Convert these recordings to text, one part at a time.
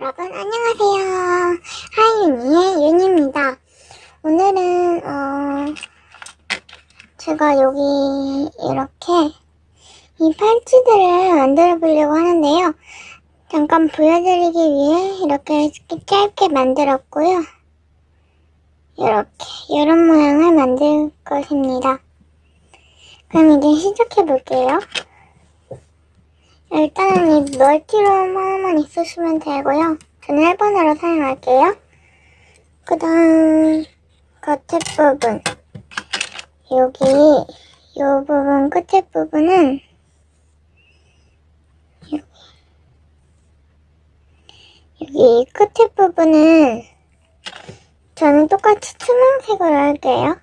여러분 안녕하세요. 하이윤이의 윤입니다. 오늘은 어 제가 여기 이렇게 이 팔찌들을 만들어 보려고 하는데요. 잠깐 보여드리기 위해 이렇게 짧게 만들었고요. 이렇게 이런 모양을 만들 것입니다. 그럼 이제 시작해 볼게요. 일단은 이 멀티룸 하나만 있으시면 되고요. 저는 1번으로 사용할게요. 그 다음 겉에 부분 여기 이 부분 끝에 부분은 여기 여기 끝에 부분은 저는 똑같이 투명색으로 할게요.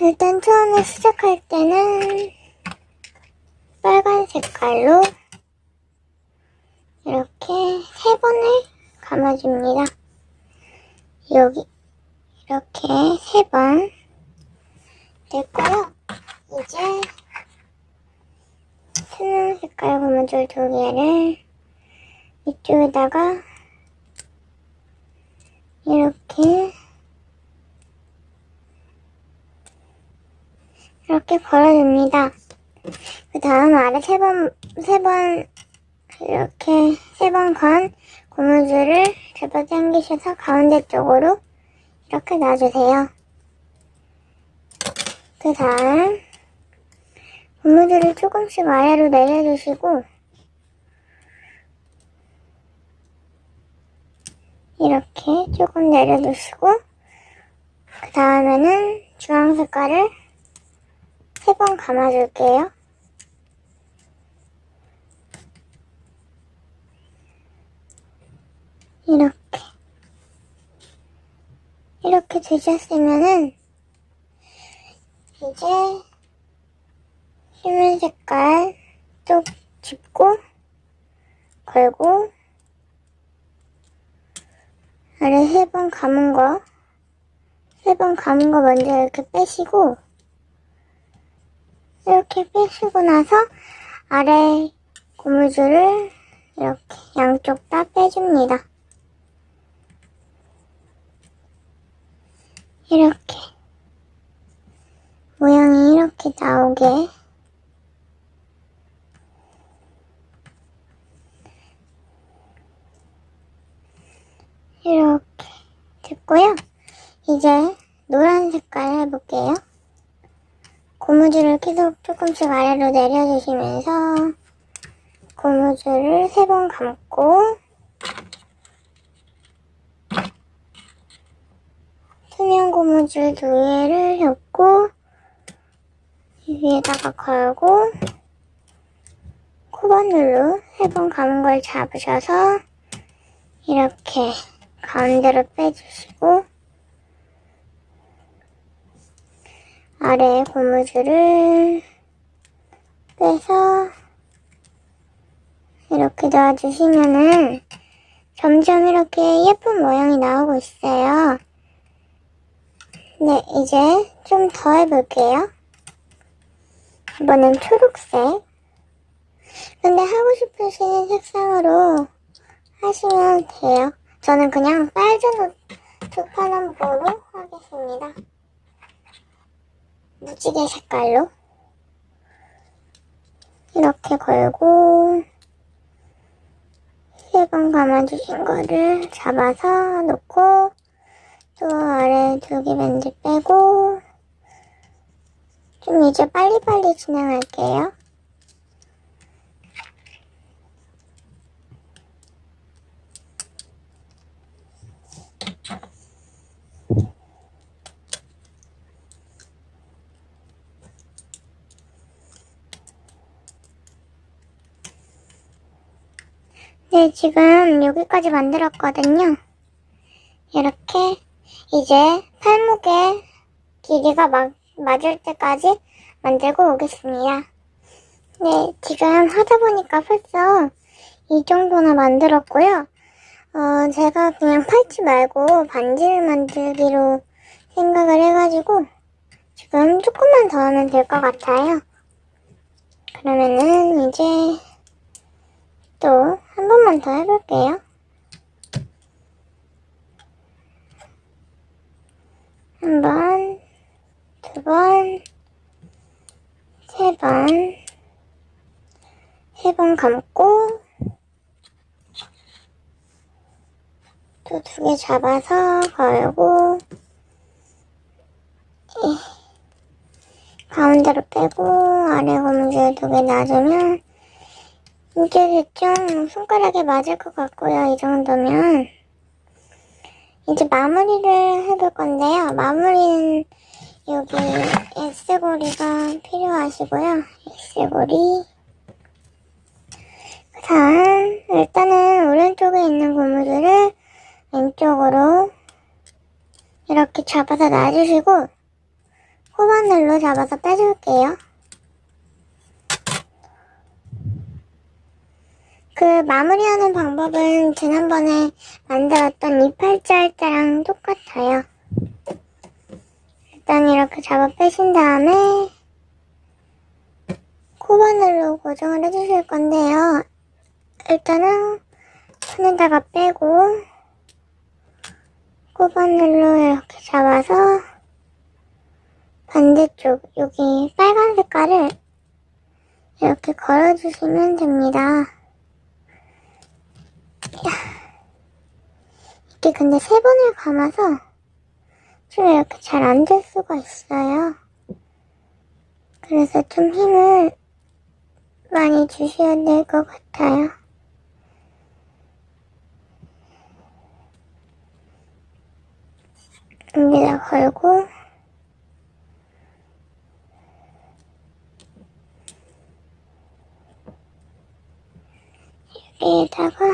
일단 처음에 시작할 때는 빨간 색깔로 이렇게 세 번을 감아줍니다. 여기 이렇게 세 번 됐고요. 이제 투명 색깔 고무줄 두 개를 이쪽에다가 이렇게 이렇게 걸어줍니다. 그 다음 아래 세 번, 세 번, 이렇게 세번건 고무줄을 잡아 당기셔서 가운데 쪽으로 이렇게 놔주세요. 그 다음, 고무줄을 조금씩 아래로 내려주시고, 이렇게 조금 내려주시고, 그 다음에는 주황 색깔을 세 번 감아줄게요. 이렇게 이렇게 되셨으면은 이제 흰 색깔 쪽 짚고 걸고 아래 세 번 감은 거 세 번 감은 거 먼저 이렇게 빼시고 이렇게 빼시고 나서 아래 고무줄을 이렇게 양쪽 다 빼줍니다. 이렇게 모양이 이렇게 나오게 이렇게 됐고요. 이제 노란 색깔 해볼게요. 고무줄을 계속 조금씩 아래로 내려주시면서 고무줄을 세 번 감고 투명 고무줄 두 개를 접고 위에다가 걸고 코바늘로 세 번 감은 걸 잡으셔서 이렇게 가운데로 빼주시고 아래 고무줄을 빼서 이렇게 놔주시면은 점점 이렇게 예쁜 모양이 나오고 있어요. 네, 이제 좀 더 해볼게요. 이번엔 초록색. 근데 하고 싶으신 색상으로 하시면 돼요. 저는 그냥 빨간 옷 두 파남보로 하겠습니다. 무지개 색깔로. 이렇게 걸고, 세번 감아주신 거를 잡아서 놓고, 또 아래 두개 밴드 빼고 좀 이제 빨리빨리 진행할게요. 네, 지금 여기까지 만들었거든요. 이렇게 이제 팔목의 길이가 막, 맞을 때까지 만들고 오겠습니다. 네, 지금 하다 보니까 벌써 이 정도나 만들었고요. 어, 제가 그냥 팔찌 말고 반지를 만들기로 생각을 해가지고 지금 조금만 더 하면 될 것 같아요. 그러면은 이제 또 한 번만 더 해볼게요. 한 번, 두 번, 세 번, 세 번 감고, 또 두 개 잡아서 걸고, 이, 가운데로 빼고, 아래 고무줄 두 개 놔주면, 이제 대충 손가락에 맞을 것 같고요. 이 정도면. 이제 마무리를 해볼 건데요. 마무리는 여기 S고리가 필요하시고요. S고리. 그 다음, 일단은 오른쪽에 있는 고무줄을 왼쪽으로 이렇게 잡아서 놔주시고, 코바늘로 잡아서 빼줄게요. 그 마무리하는 방법은 지난번에 만들었던 이팔자 할 때랑 똑같아요. 일단 이렇게 잡아 빼신 다음에 코바늘로 고정을 해주실 건데요. 일단은 손에다가 빼고 코바늘로 이렇게 잡아서 반대쪽 여기 빨간 색깔을 이렇게 걸어주시면 됩니다. 이게 근데 세 번을 감아서 좀 이렇게 잘 안 될 수가 있어요. 그래서 좀 힘을 많이 주셔야 될 것 같아요. 여기다 걸고 여기에다가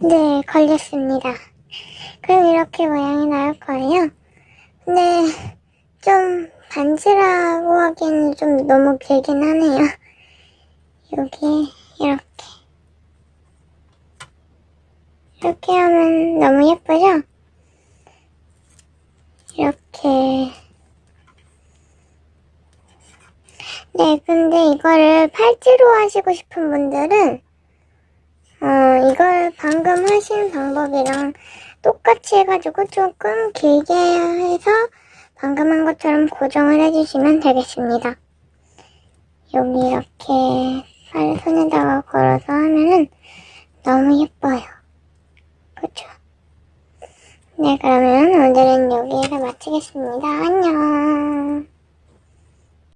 네, 걸렸습니다. 그럼 이렇게 모양이 나올 거예요. 근데 좀 반지라고 하기에는 좀 너무 길긴 하네요. 여기 이렇게 이렇게 하면 너무 예쁘죠? 이렇게 네, 근데 이거를 팔찌로 하시고 싶은 분들은 어, 이걸 방금 하신 방법이랑 똑같이 해가지고 조금 길게 해서 방금 한 것처럼 고정을 해주시면 되겠습니다. 여기 이렇게 팔 손에다가 걸어서 하면은 너무 예뻐요. 그쵸? 네, 그러면 오늘은 여기에서 마치겠습니다. 안녕.